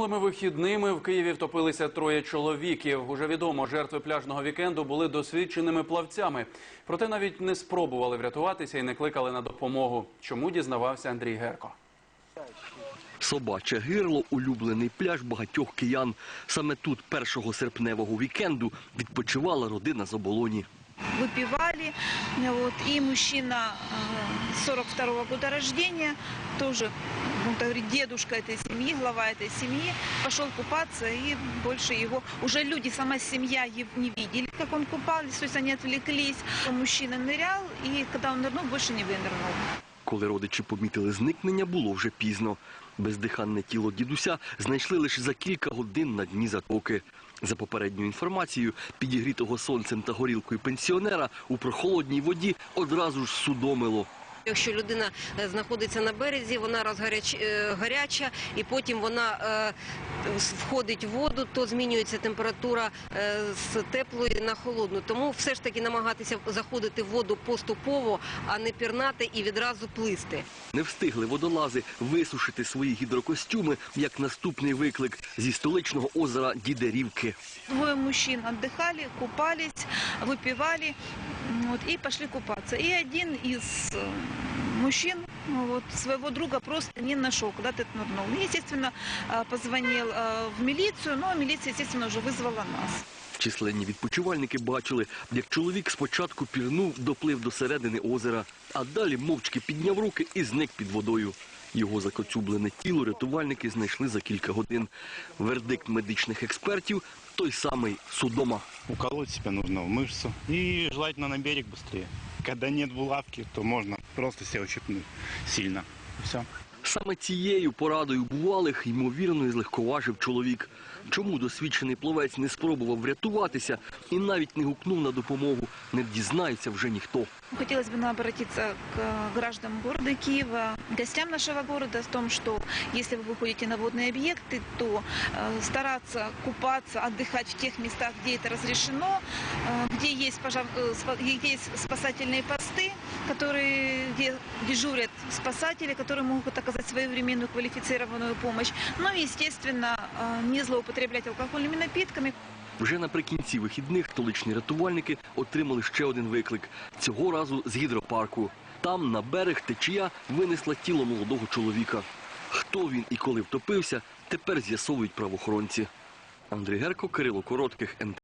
Минулими вихідними в Києві втопилися троє чоловіків. Уже відомо, жертви пляжного вікенду були досвідченими плавцями. Проте навіть не спробували врятуватися і не кликали на допомогу. Чому дізнавався Андрій Герко? Собаче гирло – улюблений пляж багатьох киян. Саме тут першого серпневого вікенду відпочивала родина з оболоні выпивали. Вот, и мужчина э, 42 года рождения, тоже, ну, так говорит, дедушка этой семьи, глава этой семьи, пошел купаться, и больше его, уже люди, сама семья ев- не видели, как он купался, то есть они отвлеклись. Мужчина нырял, и когда он нырнул, больше не вынырнул. Коли родичі помітили зникнення, було вже пізно. Бездиханне тіло дідуся знайшли лише за кілька годин на дні затоки. За попередньою інформацією, підігрітого сонцем та горілкою пенсіонера у прохолодній воді одразу ж судомило. Якщо людина е, знаходиться на березі, вона розгаряч, е, гаряча, і потім вона е, с- входить в воду, то змінюється температура е, з теплої на холодну. Тому все ж таки намагатися заходити в воду поступово, а не пірнати і відразу плисти. Не встигли водолази висушити свої гідрокостюми, як наступний виклик зі столичного озера Дідерівки. Двое мужчин отдыхали, купались, выпивали м, вот, и пошли купаться. И один из э, мужчин ну, вот, своего друга просто не нашел, куда то нырнул. И, естественно, э, позвонил э, в милицию, но милиция, естественно, уже вызвала нас. Численні відпочивальники бачили, як чоловік спочатку пірнув, доплив до середини озера, а далі мовчки підняв руки і зник під водою. Його закоцюблене тіло рятувальники знайшли за кілька годин. Вердикт медичних експертів – той самий судома. Уколоть себя нужно в мышцу и желательно на берег быстрее. Когда нет булавки, то можно просто себя ущипнуть сильно. Все. Саме цією порадою бувалих, ймовірно, і злегковажив чоловік. Чому досвідчений пловець не спробував врятуватися і навіть не гукнув на допомогу, не дізнається вже ніхто. Хотелось бы нам обратиться к э, гражданам города Киева, гостям нашего города о том, что если вы выходите на водные объекты, то э, стараться купаться, отдыхать в тех местах, где это разрешено, э, где есть, пожар- э, спа- где есть спасательные посты, которые, где дежурят спасатели, которые могут оказать своевременную квалифицированную помощь. Ну и, естественно, э, не злоупотреблять алкогольными напитками. Вже наприкінці вихідних столичні рятувальники отримали ще один виклик. Цього разу з гідропарку. Там на берег течія винесла тіло молодого чоловіка. Хто він і коли втопився, тепер з'ясовують правоохоронці. Андрій Герко, Кирило Коротких, НТ.